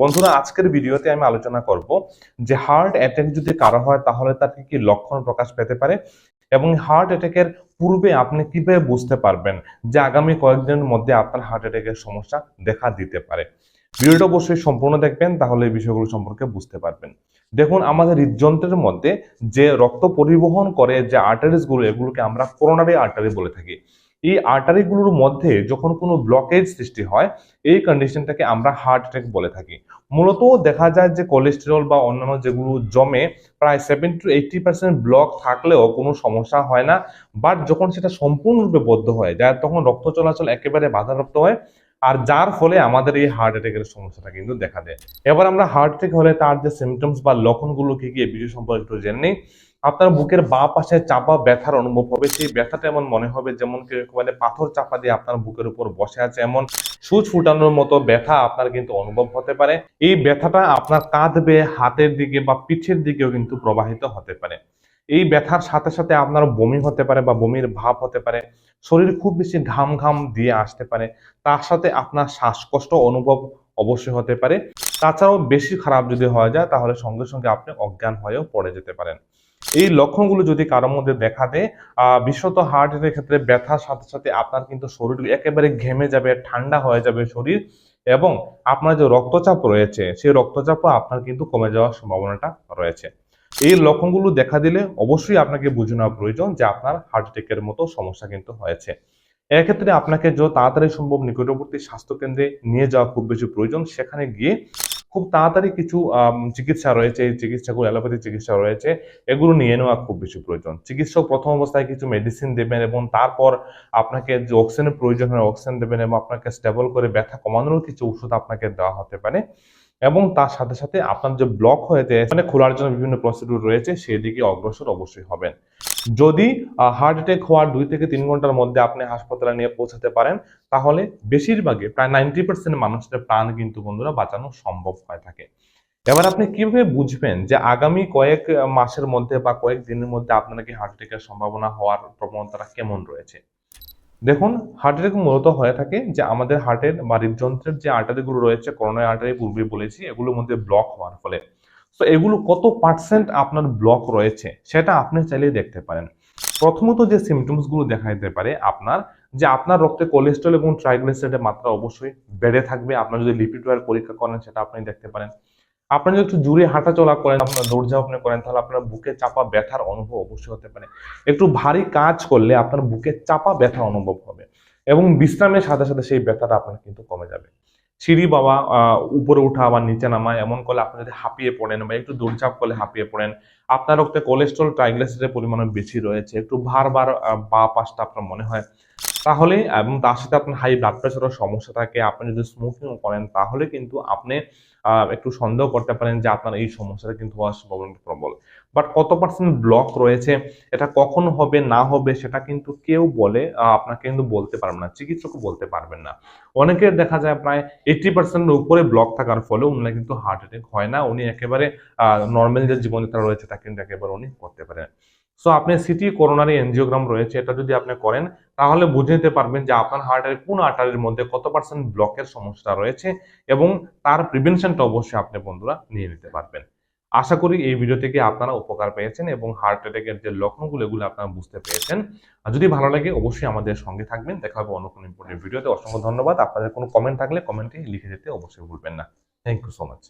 বন্ধুরা, আজকের ভিডিওতে আমি আলোচনা করব যে হার্ট অ্যাটাক যদি কারও হয়, তাহলে তার কি কি লক্ষণ প্রকাশ পেতে পারে? এবং হার্ট অ্যাটাকের পূর্বে আপনি কীভাবে বুঝতে পারবেন যে আগামী কয়েকদিনের মধ্যে আপনার হার্ট অ্যাটাকের সমস্যা দেখা দিতে পারে? ভিডিওটা অবশ্যই সম্পূর্ণ দেখবেন, তাহলে এই বিষয়গুলো সম্পর্কে বুঝতে পারবেন। দেখুন, আমাদের হৃদযন্ত্রের মধ্যে যে রক্ত পরিবহন করে যে আর্টারিসগুলো, এগুলোকে আমরা করোনারি আর্টারি বলে থাকি। এই আর্টারিগুলোর মধ্যে যখন কোনো ব্লকেজ সৃষ্টি হয়, এই কন্ডিশনটাকে আমরা হার্ট অ্যাটাক বলে থাকি। মূলত দেখা যায় যে কোলেস্টেরল বা অন্যান্য যেগুলো জমে প্রায় seven two eighty percent block থাকলেও কোনো সমস্যা হয় না। বাট যখন সেটা সম্পূর্ণরূপে বদ্ধ হয়ে যায় তখন রক্ত চলাচল একেবারে বাধাপ্রাপ্ত হয়, আর যার ফলে আমাদের এই হার্ট অ্যাটাকের সমস্যাটা কিন্তু দেখা দেয়। এবার আমরা হার্ট অ্যাটাক হলে তার যে সিমটমস বা লক্ষণগুলো কি কি বিষয় সম্পর্কে একটু জেনে নিই। আপনার বুকের বা পাশে চাপা ব্যথার অনুভব হবে। সেই ব্যথাটা এমন মনে হবে যেমন কি মানে পাথর চাপা দিয়ে আপনার বুকের উপর বসে আছে। এমন সুচ ফুটানোর মতো ব্যথা আপনার কিন্তু অনুভব হতে পারে। এই ব্যথাটা আপনার কাঁধ বেয়ে হাতের দিকে বা পিঠের দিকেও কিন্তু প্রবাহিত হতে পারে। এই ব্যথার সাথে সাথে আপনার বমি হতে পারে বা বমির ভাব হতে পারে। শরীর খুব বেশি ঘাম ঘাম দিয়ে আসতে পারে। তার সাথে আপনার শ্বাসকষ্ট অনুভব অবশ্যই হতে পারে। তাছাড়াও বেশি খারাপ যদি হয়ে যায়, তাহলে সঙ্গে সঙ্গে আপনি অজ্ঞান হয়েও পড়ে যেতে পারেন। এই লক্ষণগুলো যদি কারোর মধ্যে দেখা দেয় বিশেষত হার্ট এর ক্ষেত্রে ব্যথার সাথে সাথে আপনার কিন্তু শরীর একেবারে ঘেমে যাবে, ঠান্ডা হয়ে যাবে শরীর এবং আপনার যে রক্তচাপ রয়েছে, সেই রক্তচাপও আপনার কিন্তু কমে যাওয়ার সম্ভাবনাটা রয়েছে। এই লক্ষণগুলো দেখা দিলে অবশ্যই আপনাকে বুঝে নেওয়া প্রয়োজন যে আপনার হার্ট অ্যাটাকের মতো সমস্যা কিন্তু হয়েছে। এক্ষেত্রে আপনাকে যত তাড়াতাড়ি সম্ভব নিকটবর্তী স্বাস্থ্যকেন্দ্রে নিয়ে যাওয়া খুব বেশি প্রয়োজন। সেখানে গিয়ে খুব তাড়াতাড়ি কিছু চিকিৎসা রয়েছে, এই চিকিৎসাগুলো অ্যালোপ্যাথি চিকিৎসা রয়েছে, এগুলো নিয়ে নেওয়া খুব বেশি প্রয়োজন। চিকিৎসক প্রথম অবস্থায় কিছু মেডিসিন দেবেন এবং তারপর আপনাকে যে অক্সিজেনের প্রয়োজন হয় অক্সিজেন দেবেন এবং আপনাকে স্টেবল করে ব্যথা কমানোর কিছু ওষুধ আপনাকে দেওয়া হতে পারে। এবং তার সাথে সাথে আপনার যে ব্লক হয়েছে মানে খোলার জন্য বিভিন্ন প্রসিডিউর রয়েছে সেদিকে অগ্রসর অবশ্যই হবেন। যদি হার্ট অ্যাটাক হওয়ার দুই থেকে তিন ঘণ্টার মধ্যে আপনি হাসপাতালে নিয়ে পৌঁছাতে পারেন, তাহলে বেশিরভাগই প্রায় নাইনটি পার্সেন্ট মানুষের প্রাণ কিন্তু বন্ধুরা বাঁচানো সম্ভব হয়ে থাকে। এবার আপনি কীভাবে বুঝবেন যে আগামী কয়েক মাসের মধ্যে বা কয়েক দিনের মধ্যে আপনার কি হার্ট অ্যাটাকের সম্ভাবনা হওয়ার প্রবণতাটা কেমন রয়েছে? দেখুন হার্ট অ্যাটাক মূলত হয়ে থাকে যে আমাদের হার্টের বা হৃদযন্ত্রের যে আর্টারিগুলো রয়েছে করোনারি আর্টারি পূর্বে বলেছি, এগুলোর মধ্যে ব্লক হওয়ার ফলে। তো এগুলো কত পার্সেন্ট আপনার ব্লক রয়েছে, সেটা আপনি চাইলে দেখতে পারেন। প্রথমত যে সিমটমসগুলো দেখা যেতে পারে আপনার, যে আপনার রক্তে কোলেস্ট্রল এবং ট্রাইগ্লিসারাইডের মাত্রা অবশ্যই বেড়ে থাকবে। আপনার যদি লিপিড ওয়ার পরীক্ষা করেন, সেটা আপনি দেখতে পারেন। আপনি যদি একটু জুড়ে হাঁটা চলা করেন, আপনার দৌড়ঝাঁপ আপনি করেন, তাহলে আপনার বুকে চাপা ব্যথার অনুভব অবশ্যই হতে পারে। একটু ভারী কাজ করলে আপনার বুকে চাপা ব্যথা অনুভব হবে এবং বিশ্রামের সাথে সাথে সেই ব্যথাটা আপনার কিন্তু কমে যাবে। সিঁড়ি বাবা উপরে উঠা আবার নিচে নামা, এমন করলে আপনি যদি হাঁপিয়ে পড়েন বা একটু দৌড়ঝাঁপ করলে হাঁপিয়ে পড়েন, আপনার রক্তে কোলেস্ট্রল ট্রাইগ্লিসাইডের পরিমাণ বেশি রয়েছে। একটু ভার বার বা পাশটা আপনার মনে হয়। তাহলে এবং তার সাথে আপনার হাই ব্লাড প্রেশারের সমস্যা থাকে, আপনি যদি স্মোকিং করেন, তাহলে কিন্তু আপনি একটু সন্দেহ করতে পারেন যে আপনার এই সমস্যাটা কিন্তু হওয়ার সম্ভাবনা প্রবল। বাট কত পার্সেন্ট ব্লক রয়েছে, এটা কখন হবে, না হবে, সেটা কিন্তু কেউ বলে আপনাকে কিন্তু বলতে পারবেন না, চিকিৎসকও বলতে পারবেন না। অনেকের দেখা যায় প্রায় এইটি পার্সেন্টের উপরে ব্লক থাকার ফলে উনি কিন্তু হার্ট অ্যাটাক হয় না, উনি একেবারে নর্মাল যে জীবনযাত্রা রয়েছে, তা কিন্তু একেবারে উনি করতে পারেন। সো আপনি সিটি করোনারি এনজিওগ্রাম রয়েছে, এটা যদি আপনি করেন, তাহলে বুঝে নিতে পারবেন যে আপনার হার্টের কোন আর্টারির মধ্যে কত পার্সেন্ট ব্লকের সমস্যা রয়েছে এবং তার প্রিভেনশনটা অবশ্যই আপনি বন্ধুরা নিয়ে নিতে পারবেন। আশা করি এই ভিডিও থেকে আপনারা উপকার পেয়েছেন এবং হার্ট অ্যাটাকের যে লক্ষণগুলো, এগুলো আপনারা বুঝতে পেরেছেন। আর যদি ভালো লাগে, অবশ্যই আমাদের সঙ্গে থাকবেন। দেখা হবে অন্য কোনো ইম্পর্টেন্ট ভিডিওতে অসংখ্য ধন্যবাদ। আপনাদের কোনো কমেন্ট থাকলে কমেন্টে লিখে দিতে অবশ্যই ভুলবেন না। Thank you so much